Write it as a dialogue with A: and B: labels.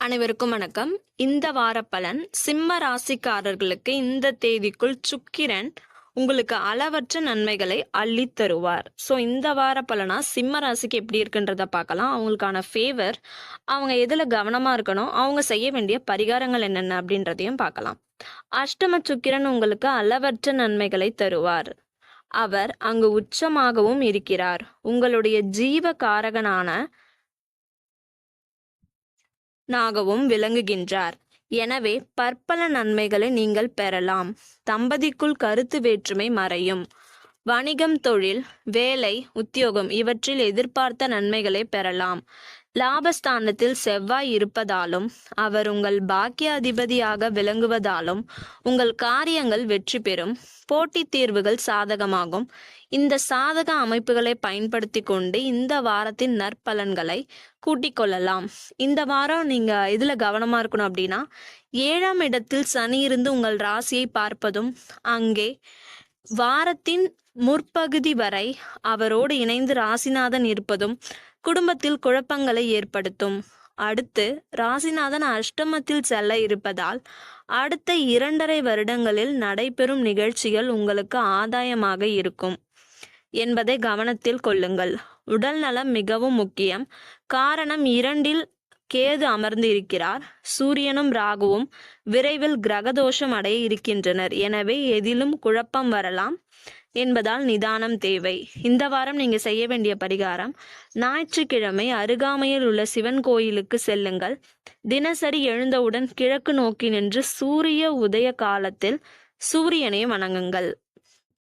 A: அனைவருக்கும் வணக்கம். இந்த வார பலன் சிம்ம ராசிக்காரர்களுக்கு இந்த தேதிக்குள் சுக்கிரன் உங்களுக்கு அளவற்ற நன்மைகளை அள்ளித் தருவார். ஸோ இந்த வார பலனா சிம்ம ராசிக்கு எப்படி இருக்குன்றத பார்க்கலாம். அவங்களுக்கான ஃபேவர் அவங்க எதில் கவனமாக இருக்கணும் அவங்க செய்ய வேண்டிய பரிகாரங்கள் என்னென்ன அப்படின்றதையும் பார்க்கலாம். அஷ்டம சுக்கிரன் உங்களுக்கு அளவற்ற நன்மைகளை தருவார். அவர் அங்கு உச்சமாகவும் இருக்கிறார். உங்களுடைய ஜீவ காரகனான நாகவும் விளங்குகின்றார். எனவே பற்பல நன்மைகளை நீங்கள் பெறலாம். தம்பதிக்குள் கருத்து வேற்றுமை மறையும். வணிகம் தொழில் வேலை உத்தியோகம் இவற்றில் எதிர்பார்த்த நன்மைகளை பெறலாம். லாபஸ்தானத்தில் செவ்வாய் இருப்பதாலும் அவர் உங்கள் பாக்கியாதிபதியாக விளங்குவதாலும் உங்கள் காரியங்கள் வெற்றி பெறும். போட்டித் தீர்வுகள் சாதகமாகும். இந்த சாதக அமைப்புகளை பயன்படுத்தி கொண்டு இந்த வாரத்தின் நற்பலன்களை கூட்டிக் கொள்ளலாம். இந்த வாரம் நீங்க இதுல கவனமா இருக்கணும் அப்படின்னா ஏழாம் இடத்தில் சனி இருந்து உங்கள் ராசியை பார்ப்பதும் அங்கே வாரத்தின் முற்பகுதி வரை அவரோடு இணைந்து ராசிநாதன் இருப்பதும் குடும்பத்தில் குழப்பங்களை ஏற்படுத்தும். அடுத்து ராசிநாதன் அஷ்டமத்தில் செல்ல இருப்பதால் அடுத்த இரண்டரை வருடங்களில் நடைபெறும் நிகழ்ச்சிகள் உங்களுக்கு ஆதாயமாக இருக்கும். என்பதை கவனத்தில் கொள்ளுங்கள். உடல் நலம் மிகவும் முக்கியம். காரணம் இரண்டில் கேது அமர்ந்து இருக்கிறார் சூரியனும் ராகுவும் விரைவில் கிரகதோஷம் அடைய இருக்கின்றனர். எனவே எதிலும் குழப்பம் வரலாம் என்பதால் நிதானம் தேவை. இந்த வாரம் நீங்க செய்ய வேண்டிய பரிகாரம் ஞாயிற்றுக்கிழமை அருகாமையில் உள்ள சிவன் கோயிலுக்கு செல்லுங்கள். தினசரி எழுந்தவுடன் கிழக்கு நோக்கி நின்று சூரிய உதய காலத்தில் சூரியனை வணங்குங்கள்.